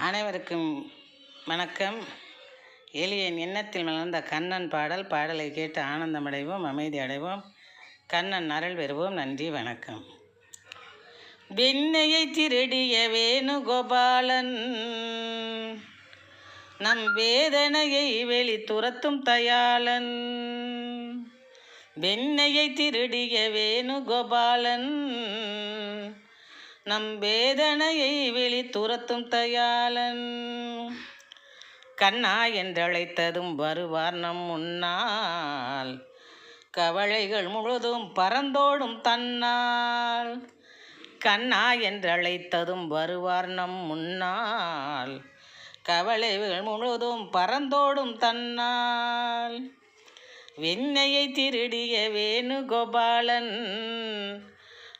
அனைவருக்கும் வணக்கம். எளியன் எண்ணத்தில் மலர்ந்த கண்ணன் பாடல் பாடலை கேட்டு ஆனந்தமடைவோம் அமைதி அடைவோம். கண்ணன் அருள் பெறுவோம். நன்றி வணக்கம். வெண்ணையை திருடிய வேணுகோபாலன் நம் வேதனையை வெளி துரத்தும் தயாளன். வெண்ணையை திருடிய வேணுகோபாலன் நம் வேதனையை வெளி துரத்தும் தயாளன். கண்ணா என்றழைத்ததும் வருவார் நம் முன்னால். கவலைகள் முழுதும் பறந்தோடும் தன்னால். கண்ணா என்றழைத்ததும் வருவார் நம் முன்னால். கவலைகள் முழுதும் பறந்தோடும் தன்னால். வெண்ணையை திருடிய வேணுகோபாலன்.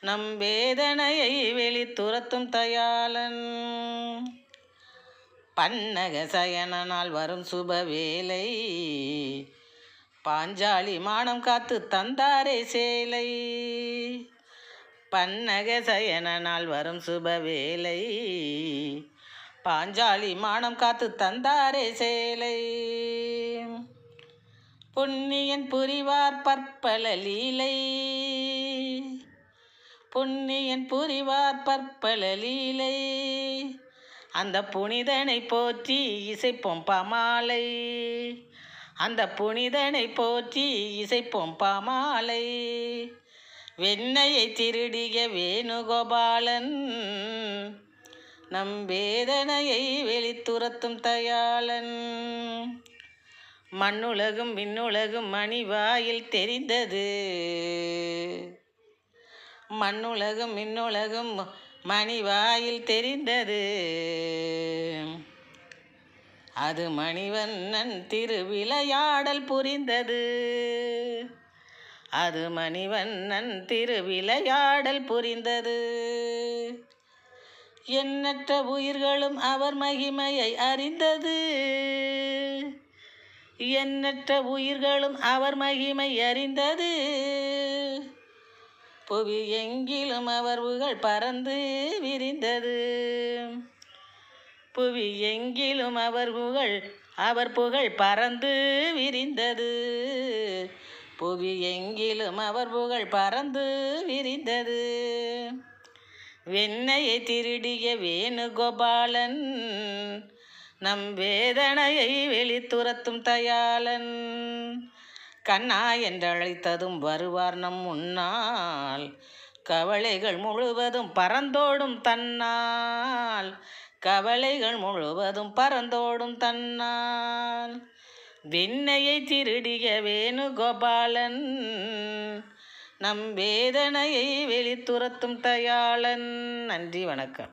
நம் வேதனையை வெளி துரத்தும் தயாளன். பன்னக சயனனால் வரும் சுப வேலை. பாஞ்சாலி மானம் காத்து தந்தாரே சேலை. பன்னக சயனனால் வரும் சுப வேலை. பாஞ்சாலி மானம் காத்து தந்தாரே சேலை. புண்ணியன் புரிவார் பற்பல லீலை. புண்ணியன் புரிவார் பற்பல லீலை. அந்த புனிதனை போற்றி இசைப்போம் பாமாலை. அந்த புனிதனை போற்றி இசைப்போம் பாமாலை. வெண்ணையை திருடிய வேணுகோபாலன் நம் வேதனையை வெளித்துரத்தும் தயாளன். மண்ணுலகும் விண்ணுலகும் மணிவாயில் தெரிந்தது. மண்ணுலகும் மின்னுலகும் மணிவாயில் தெரிந்தது. அது மணிவண்ணன் திருவிளையாடல் புரிந்தது. அது மணிவண்ணன் திருவிளையாடல் புரிந்தது. எண்ணற்ற உயிர்களும் அவர் மகிமையை அறிந்தது. எண்ணற்ற உயிர்களும் அவர் மகிமை அறிந்தது. புவி எங்கிலும் அவர் புகழ் பறந்து விரிந்தது. புவி எங்கிலும் அவர் புகழ் அவர் புகழ் பறந்து விரிந்தது. புவி எங்கிலும் அவர் புகழ் பறந்து விரிந்தது. வெண்ணையை திருடிய வேணுகோபாலன் நம் வேதனையை வெளித்துரத்தும் தயாளன். கண்ணா என்றழைத்ததும் வருவார் நம் முன்னால். கவலைகள் முழுவதும் பறந்தோடும் தன்னால். கவலைகள் முழுவதும் பறந்தோடும் தன்னால். வெண்ணையை திருடிய வேணுகோபாலன் நம் வேதனையை வெளித்துரத்தும் தயாளன். நன்றி வணக்கம்.